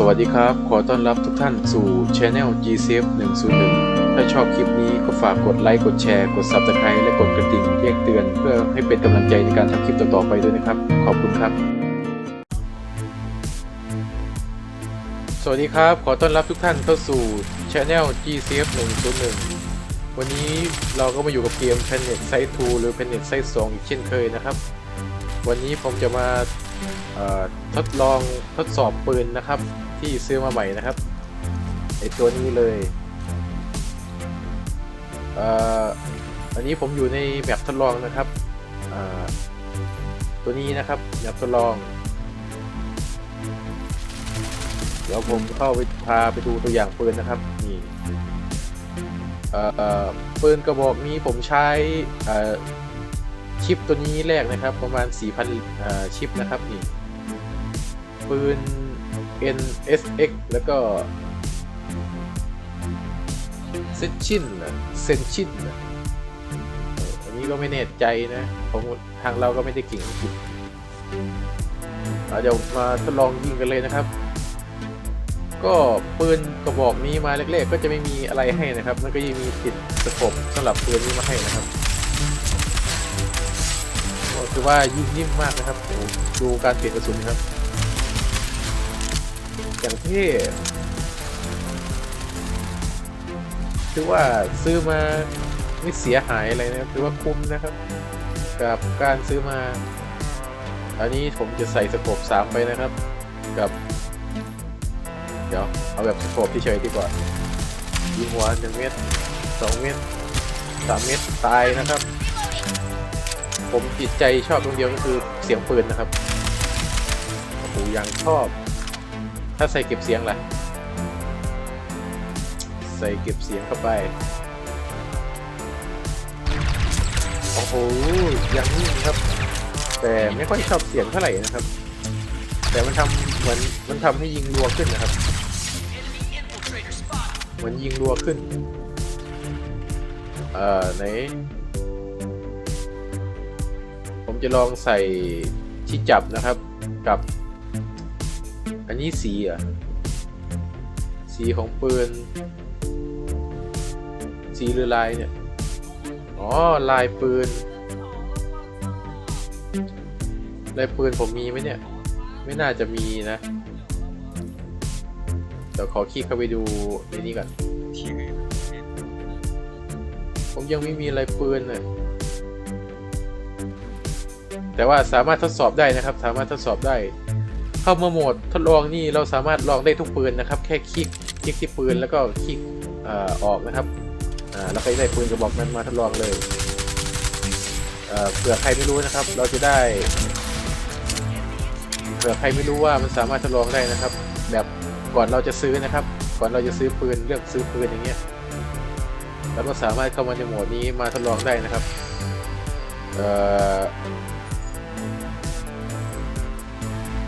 สวัสดีครับ ขอต้อนรับทุกท่านสู่ Channel GCF 101ถ้าชอบคลิปนี้ก็ฝากกดไลค์ กดแชร์ กด Subscribe และกดกระดิ่งแจ้งเตือน เพื่อให้เป็นกำลังใจในการทำคลิปต่อๆไปด้วยนะครับ ขอบคุณครับ สวัสดีครับ ขอต้อนรับทุกท่านเข้าสู่ Channel GCF 101วันนี้เราก็มาอยู่กับเกม Planet Side 2 หรือ Planet Side 2 อีกเช่นเคยนะครับ วันนี้ผมจะมาทดลองทดสอบปืนนะครับ ที่ซื้อมาใหม่นะครับไอตัวนี้เลยเอ่ออันนี้ผมอยู่ในแมปทดลองนะครับตัวนี้นะครับแมปทดลอง เดี๋ยวผมเข้าไปพาไปดูตัวอย่างปืนนะครับนี่ปืนกระบอกนี้ผมใช้ชิปตัวนี้แรกนะครับ ประมาณ 4,000ชิปนะครับนี่ปืน NSX แล้วก็เซนชินนะเซนชินนะอันนี้ก็ไม่แน่ใจนะผมทางเราก็ไม่ได้เก่งเราจะมาทดลองยิงกันเลยนะครับ ก็ปืนกระบอกนี้มาแรกๆก็จะไม่มีอะไรให้นะครับ มันก็ยังมีติดสกบสำหรับปืนนี้มาให้นะครับก็คือว่ายิงนิ่มมากนะครับดูการเปลี่ยนกระสุนนะครับ อย่างเท่ถือว่าซื้อมาไม่เสียหายอะไรนะครับถือว่าคุ้มนะครับ กับการซื้อมา อันนี้ผมจะใส่สโคป3ไปนะครับ กับ เดี๋ยวเอาแบบสโคปที่เฉยดีกว่ายิงหัว1เมตร2เมตร3เมตรตายนะครับ ผมจิตใจชอบตรงเดียวก็คือเสียงปืนนะครับโอ้โหยังชอบ ถ้าใส่เก็บเสียงล่ะ ใส่เก็บเสียงเข้าไป โอ้โหยังนิ่งครับ แต่ไม่ค่อยชอบเสียงเท่าไหร่นะครับ แต่มันทำเหมือนมันทำให้ยิงรัวขึ้นนะครับ เหมือนยิงรัวขึ้น เอ่อไหน ผมจะลองใส่ที่จับนะครับกับ นนี้สีอะสีของปืน สีหรือลายเนี่ย อ๋อ ลายปืน ลายปืนผมมีไหมเนี่ย ไม่น่าจะมีนะ เดี๋ยวขอคลิกเข้าไปดูในนี้ก่อน ผมยังไม่มีลายปืนเลยแต่ว่าสามารถทดสอบได้นะครับ สามารถทดสอบได้ เข้ามาโหมดทดลองนี่เราสามารถลองได้ทุกปืนนะครับ แค่คลิกคลิกที่ปืนแล้วก็คลิกเอ่อออกนะครับอ่าแล้วก็ได้ปืนกระบอกนั้นมาทดลองเลยเอ่อเผื่อใครไม่รู้นะครับ เราจะได้เผื่อใครไม่รู้ว่ามันสามารถทดลองได้นะครับ แบบก่อนเราจะซื้อนะครับ ก่อนเราจะซื้อปืนเลือกซื้อปืนอย่างเงี้ยเราก็สามารถเข้ามาในโหมดนี้มาทดลองได้นะครับ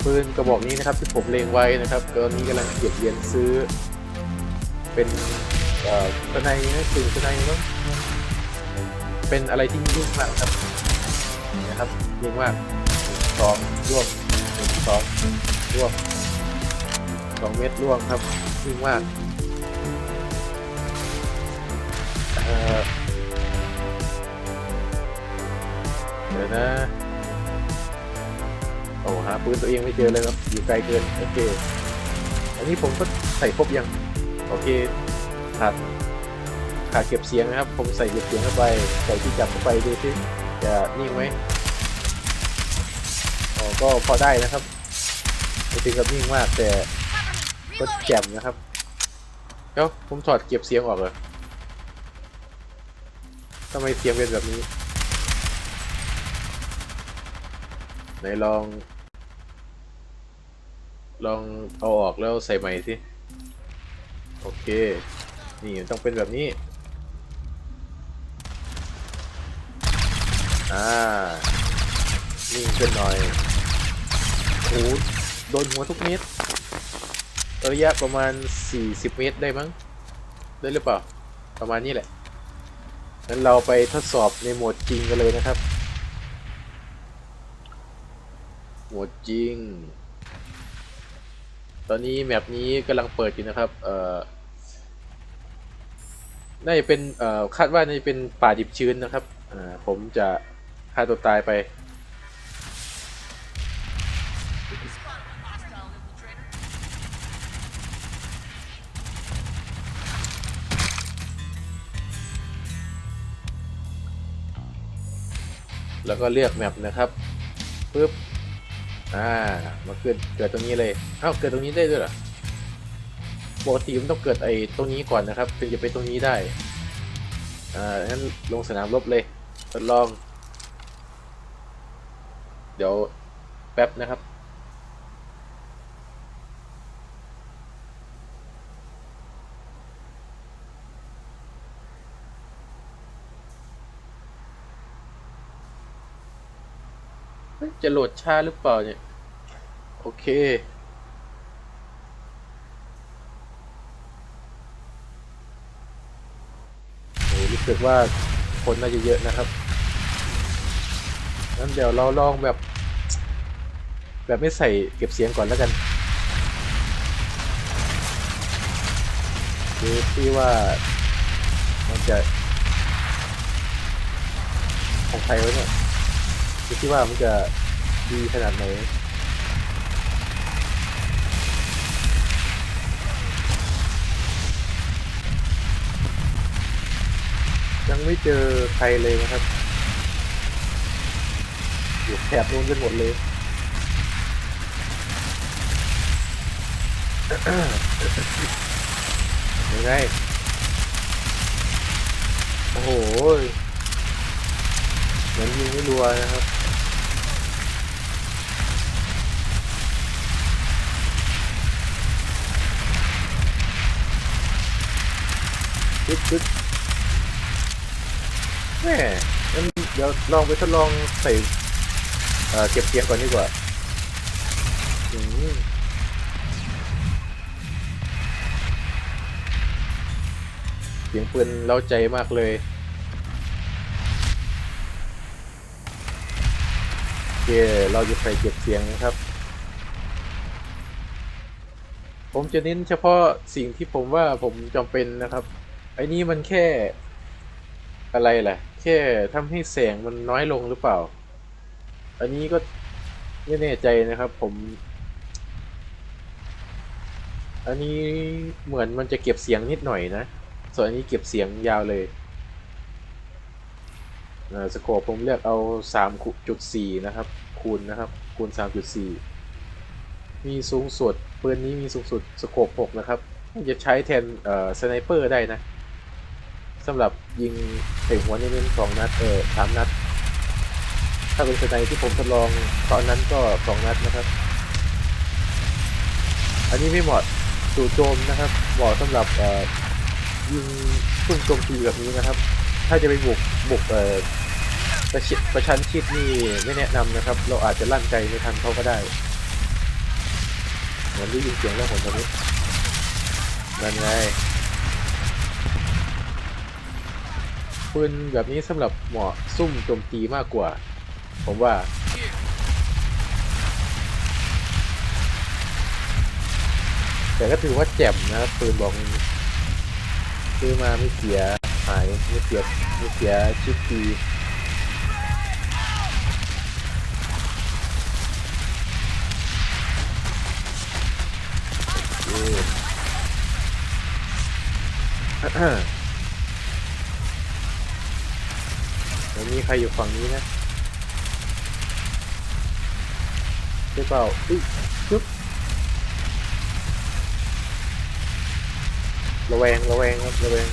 ปืนกระบอกนี้นะครับที่ผมเลงไว้นะครับตอนนี้กำลังเก็บเหรียญซื้อ เป็นเอ่อสไนนะปืนสไนมั้งเป็นอะไรที่ยิ่งมากครับนะครับยิ่งมากสองร่วงหนึ่งสองร่วงสองเม็ดร่วงครับยิ่งมากเออเดี๋ยวนะ อ้หาปืนตัวเองไม่เจอเลยครับอยู่ไกลเกินโอเคอันนี้ผมก็ใส่ครบยังโอเคขาดขาดเก็บเสียงนะครับ ผมใส่เก็บเสียงเข้าไปใส่ที่จับเข้าไปดูสิจะนิ่งไหมอ๋อก็พอได้นะครับไม่ถึงกับนิ่งมากแต่ก็แจ่มนะครับเดี๋ยวผมถอดเก็บเสียงออกเลยทำไมเสียงเป็นแบบนี้ไหนลอง ลองเอาออกแล้วใส่ใหม่สิ โอเค นี่ต้องเป็นแบบนี้ อ่านิ่งขึ้นหน่อยโอ้โหโดนหัวทุกเม็ดระยะประมาณ 40 เมตรได้มั้ง ได้หรือเปล่า ประมาณนี้แหละงั้นเราไปทดสอบในโหมดจริงกันเลยนะครับ โหมดจริง ตอนนี้แมปนี้กำลังเปิดอยู่นะครับ เอ่อน่าจะเป็นเอ่อคาดว่าน่าจะเป็นป่าดิบชื้นนะครับอ่าผมจะฆ่าตัวตายไป แล้วก็เลือกแมปนะครับปึ๊บ อ่ามาเกิดเกิดตรงนี้เลยเอ้าเกิดตรงนี้ได้ด้วยเหรอปกติมันต้องเกิดไอ้ตรงนี้ก่อนนะครับ ถึงจะไปตรงนี้ได้อ่างั้นลงสนามรบเลยทดลอง เดี๋ยวแป๊บนะครับ จะโหลดช้าหรือเปล่าเนี่ย โอเค โอ้รู้สึกว่าคนน่าจะเยอะนะครับงั้นเดี๋ยวเราลองแบบ แบบไม่ใส่เก็บเสียงก่อนแล้วกันดูที่ว่ามันจะของใครวะเนี่ยดูที่ว่ามันจะ ดีขนาดไหนยังไม่เจอใครเลยนะครับ อยู่แถบนู้นกันหมดเลยยังไงโอ้โหเหมือนยิงไม่รัวนะครับ ปึ๊บปึ๊บแม่งั้นเดี๋ยวลองไปทดลองใส่เอ่อเก็บเสียงก่อนดีกว่าอืมเสียงปืนเล้าใจมากเลยโอเคเราจะใส่เก็บเสียงนะครับ ผมจะเน้นเฉพาะสิ่งที่ผมว่าผมจำเป็นนะครับ ไอ้นี่มันแค่อะไรแหละแค่ทำให้แสงมันน้อยลงหรือเปล่า อันนี้ก็ไม่แน่ใจนะครับ ผม อันนี้เหมือนมันจะเก็บเสียงนิดหน่อยนะ ส่วนอันนี้เก็บเสียงยาวเลยสโคปผมเลือกเอา 3.4 นะครับ คูณนะครับ คูณ 3.4 มีสูงสุดปืนนี้มีสูงสุดสโคป6นะครับจะใช้แทนสไนเปอร์ได้นะ สำหรับยิงใส่หัวเน้นสองนัดเออสามนัด ถ้าเป็นสไนที่ผมทดลองตอนนั้นก็สองนัดนะครับ อันนี้ไม่เหมาะสู่โจมนะครับเหมาะสำหรับเอ่อยิงซุ่มโจมตีแบบนี้นะครับ ถ้าจะไปบุกบุกเอ่อประชิดประชันชิดนี่ไม่แนะนำนะครับ เราอาจจะลั่นใจไม่ทันเขาก็ได้ เหมือนได้ยินเสียงแล้วผมตอนนี้นั่นไง ปืนแบบนี้สำหรับเหมาะซุ่มโจมตีมากกว่า ผมว่า แต่ก็ถือว่าแจ่มนะปืนบอกนี้ซื้อมาไม่เสียหายไม่เสียไม่เสียชิปปีโอเคแล้วมีใครอยู่ฝั่งนี้นะใช่เปล่าอุ้ยจุ๊บระแวงระแวงครับระแวง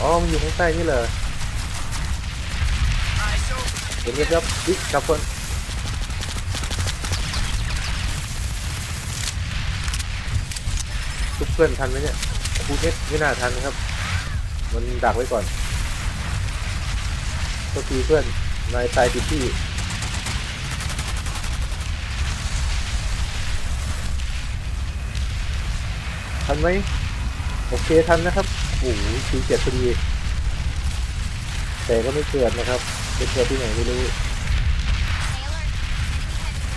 อ๋อมันอยู่ข้างใต้นี่เหรอเดี๋ยวเงียบอุ๊ยกับคนทุกเพื่อนทันไหมเนี่ยคูเอสไม่น่าทันนะครับ มันดักไว้ก่อน ก็คือเพื่อนนายตายติดที่ทันไหมโอเคทันนะครับโอ้โหทีเจ็ดพอดีแต่ก็ไม่เกิดนะครับไปเกิดที่ไหนไม่รู้ Sailor, we headed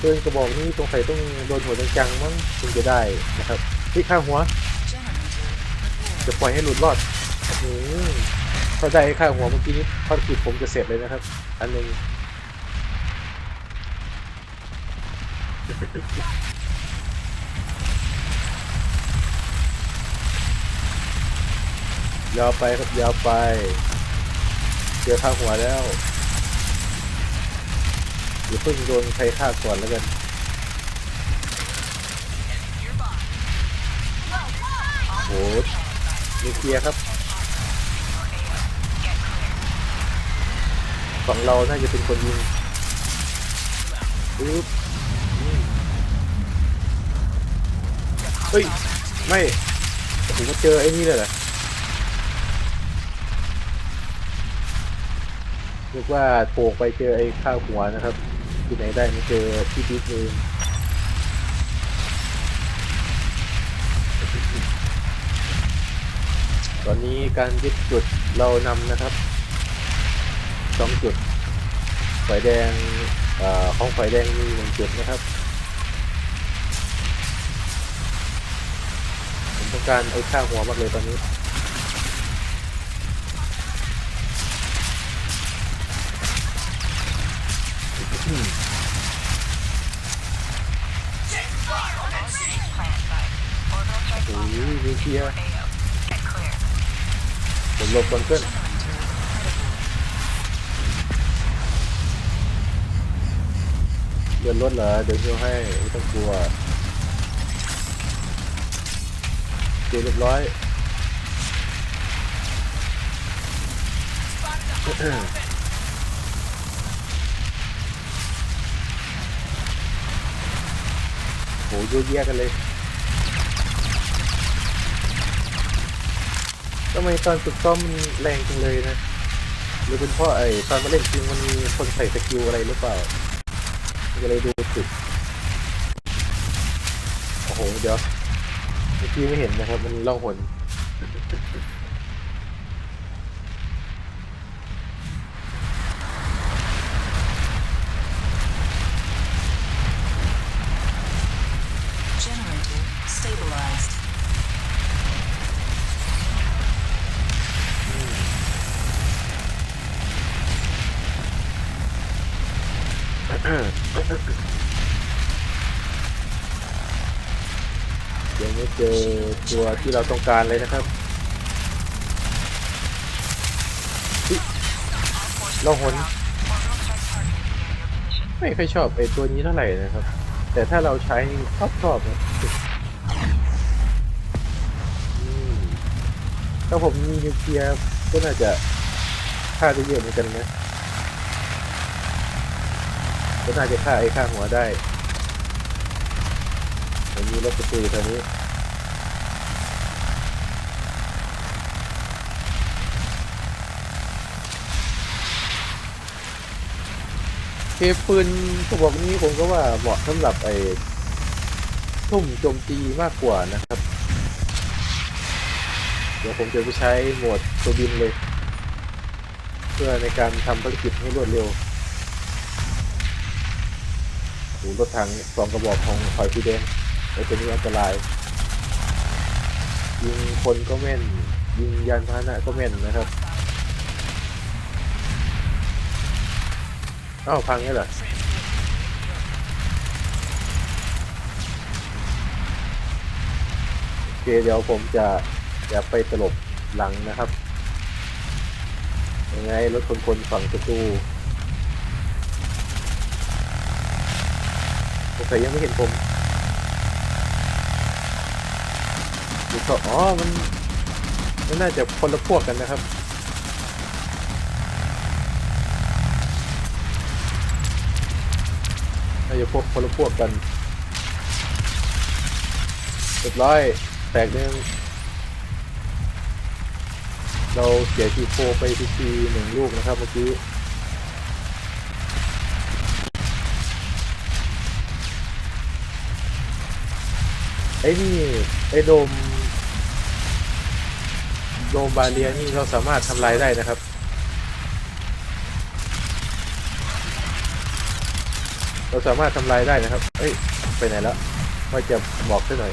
ปืนกระบอกนี้สงสัยต้องโดนหัวจังๆมั้งถึงจะได้นะครับที่ข้างหัว จะปล่อยให้หลุดรอด อืมถ้าได้ข้าหัวเมื่อกี้นี้ภารกิจผมจะเสร็จเลยนะครับ อันหนึงยาวไปครับยาวไปเจอข้าหัวแล้วอย่าเพิ่งโดนใครฆ่าก่อนแล้วกันโหมีเคลียร์ครับ ฝั่งเราน่าจะเป็นคนยิงปึ๊บเฮ้ย ไม่ผมมาเจอไอ้นี่เลยเหรอเรียกว่าโผล่ไปเจอไอ้ข้าวหัวนะครับ ที่ไหนได้ไม่เจอที่บิ๊กเองตอนนี้การยึดจุดเรานำนะครับ สองจุดไฟแดงเอ่อของไฟแดงมีหนึ่งจุดนะครับผมต้องการไอ้ข้าหัวมากเลยตอนนี้โอ้ยมีเคลียร์ผมหลบก่อนเพื่อน ดินรถเหรอเดี๋ยวเชียวให้ไม่ต้องกลัวเรียบร้อยโหเยอะแยะกันเลยทำไมตอนฝึกซ้อมมันแรงจังเลยนะ หรือเป็นเพราะไอ้ตอนมาเล่นจริงมันมีคนใส่สกิลอะไรหรือเปล่า จะเลยดูติดโอ้โห เดี๋ยวเมื่อกี้ไม่เห็นนะครับ มันล่องหน ตัวที่เราต้องการเลยนะครับอุ๊ยล่องหนไม่ค่อยชอบไอ้ตัวนี้เท่าไหร่นะครับ แต่ถ้าเราใช้ชอบชอบนะถ้าผมมีนิวเคลียร์ก็น่าจะฆ่าได้เยอะเหมือนกันนะก็น่าจะฆ่าไอ้ฆ่าหัวได้อันนี้รถประตูตอนนี้ เคปืนกระบอกนี้ผมก็ว่าเหมาะสำหรับไอ้ทุ่มโจมตีมากกว่านะครับ เดี๋ยวผมจะไปใช้โหมดตัวบินเลย เพื่อในการทำภารกิจให้รวดเร็วโอ้โหรถถังสองกระบอกของฝ่ายสีแดงไอ้ตัวนี้อันตราย ยิงคนก็แม่น ยิงยานพาหนะก็แม่นนะครับ อ้าวพังนี่เหรอโอเคเดี๋ยวผมจะจะไปตลบหลังนะครับยังไงรถคนคนฝั่งประตูสงสัยยังไม่เห็นผมหรือก็อ๋อมันมันน่าจะคนละพวกกันนะครับ น่า จะพวกคนละพวกกันเรียบร้อยแตกหนึ่งเราเสียทีโฟไปทีทีหนึ่งลูกนะครับเมื่อกี้ไอ้นี่ไอ้โดมโดมบาเลียนี่เราสามารถทำลายได้นะครับ เราสามารถทำลายได้นะครับ เอ้ย ไปไหนแล้วว่าจะบอกซะหน่อย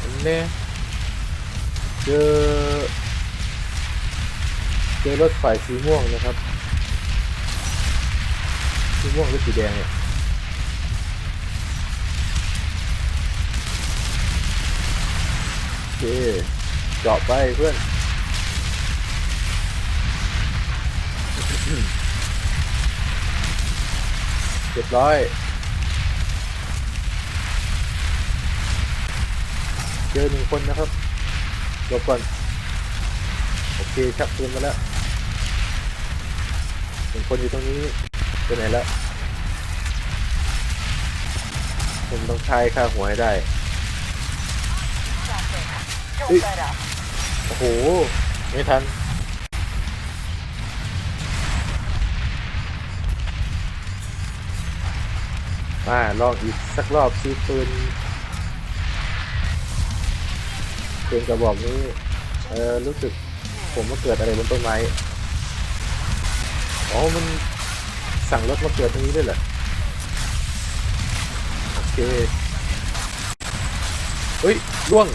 อันนี้เจอเจอรถไฟสีม่วงนะครับ สีม่วงหรือสีแดงเนี่ย เคเจาะไปเพื่อนเรียบร้อยเจอหนึ่งคนนะครับหลบก่อน โอเค ชักปืนมาแล้วหนึ่งคนอยู่ตรงนี้ไปไหนแล้วผมต้องทายค่าหัวให้ได้ Hey. let up. โอ้โห ไม่ทัน มาลองอีกสักรอบซื้อปืนปืนกระบอกนี้ เออรู้สึกผมมาเกิดอะไรบนต้นไม้ อ๋อ มันสั่งรถมาเกิดตรงนี้ด้วยเหรอ โอเค เฮ้ยล่วง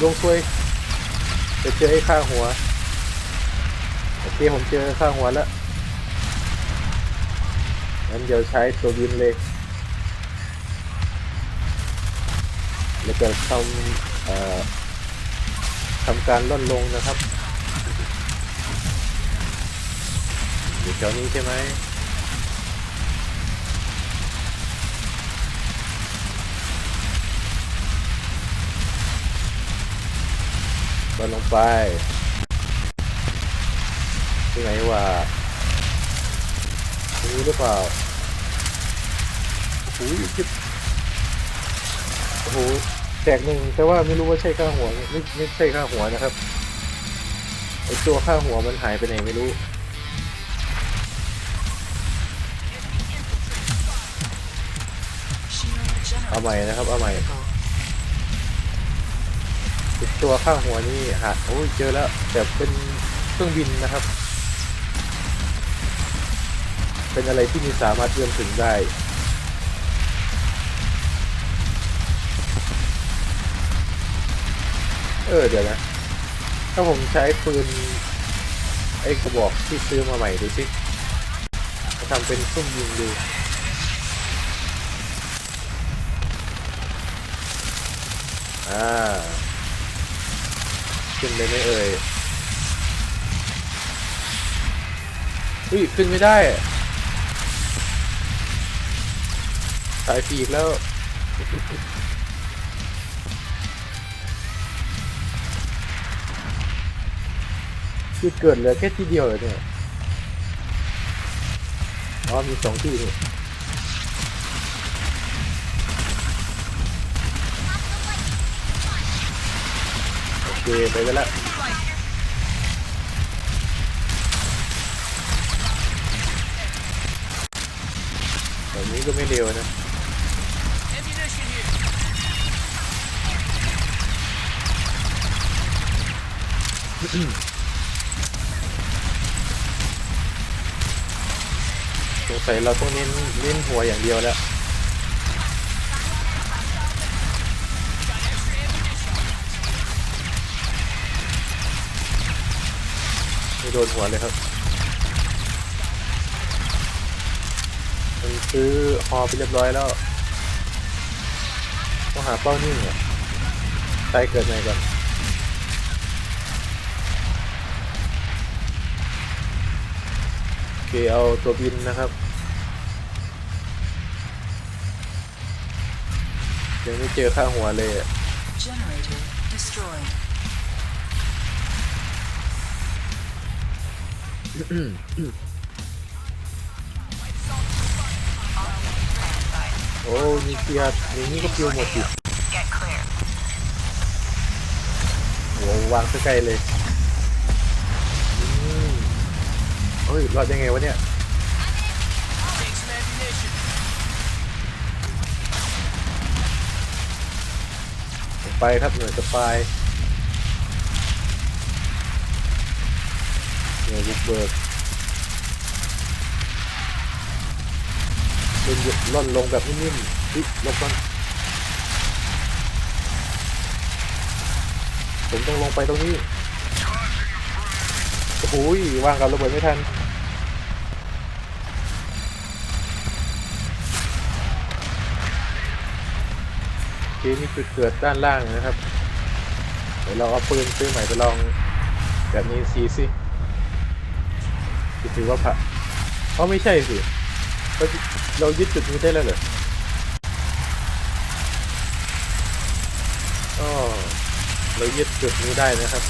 ล่วงซวยจะเจอไอ้ข้างหัวโอเคผมเจอข้างหัวแล้วงั้นเดี๋ยวใช้ตัวบินเลยแล้วก็ทำเอ่อทำการล่นลงนะครับอยู่แถวนี้ใช่ไหม บอลลงไป ที่ไหนวะตรงนี้หรือเปล่าโอ้โหคิดโอ้โหแตกหนึ่งแต่ว่าไม่รู้ว่าใช่ข้าหัวไหมไม่ไม่ใช่ข้าหัวนะครับไอตัวข้าหัวมันหายไปไหนไม่รู้เอาใหม่นะครับเอาใหม่ ตัวข้างหัวนี่หาโอ้ยเจอแล้วแต่เป็นเครื่องบินนะครับ เป็นอะไรที่มีสามารถเอื้อมถึงได้เออเดี๋ยวนะ ถ้าผมใช้ปืนไอ้กระบอกที่ซื้อมาใหม่ดูสิจะทำเป็นซุ่มยิงดูอ่า ขึ้นเลยไหม่เอ่ยอุ้ยขึ้นไม่ได้อะสายปีกแล้วคือเกิดเหลือแค่ทีเดียวเลยเนี่ยอ๋อมีสองที่นี่ เคไปกันละแบบนี้ก็ไม่เร็วนะสงสัยเราต้องเน้นเน้นหัวอย่างเดียวแล้ว ดนหัวเลยครับ มันซื้อฮอไปเรียบร้อยแล้ว ต้องหาเป้านิ่งอะใช้เกิดไหนก่อนโอเคเอาตัวบินนะครับยังไม่เจอข้างหัวเลยอะ Generator destroyed. โอ้มีเกียร์อย่างนี้ก็ปิวหมดสิ Get clear. โหวางซะไกลเลยเฮ้ยรอดยังไงวะเนี่ยไปครับหน่วยสปาย บุกเบิกเป็นหยุดล่อนลงแบบนิ่มๆอิลบก่อนผมต้องลงไปตรงนี้ โอ้โหวางกับระเบิดไม่ทันโอเคนี่จุดเกิดด้านล่างนะครับ เดี๋ยวเราเอาปืนซื้อใหม่ไปลองแบบนี้ซีสิ จะถือว่าผ่านเพราะไม่ใช่สิเราเรายึดจุดนี้ได้แล้วเหรออ๋อเรายึดจุดนี้ได้นะครับ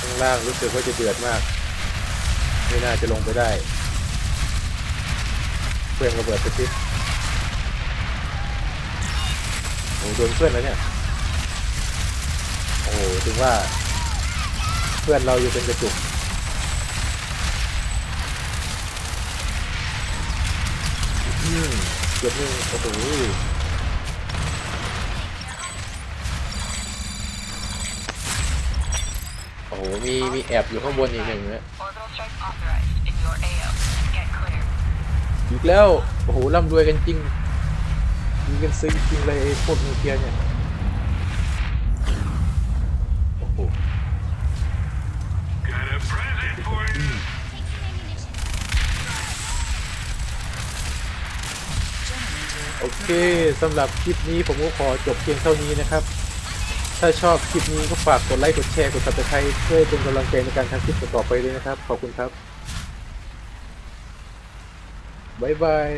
ข้างล่างรู้สึกว่าจะเดือดมาก ไม่น่าจะลงไปได้เพื่อนระเบิดไปทิศโอ้โดนเพื่อนแล้วเนี่ย โอ้ถึงว่า เพื่อนเราอยู่เป็นกระจุกอืมเกือบนึงโอ้โหโอ้โห มีมีแอบอยู่ข้างบนอีกหนึ่งนะอีกแล้ว โอ้โหร่ำรวยกันจริงมีกันซื้อจริงเลยพวกนิวเคลียร์เนี่ยโอ้โห โอเคสำหรับคลิปนี้ผมก็ขอจบเพียงเท่านี้นะครับ ถ้าชอบคลิปนี้ก็ฝากกดไลค์กดแชร์กดติดตามเพื่อเป็นกำลังใจในการทำคลิปต่อไปด้วยนะครับ ขอบคุณครับบ๊ายบาย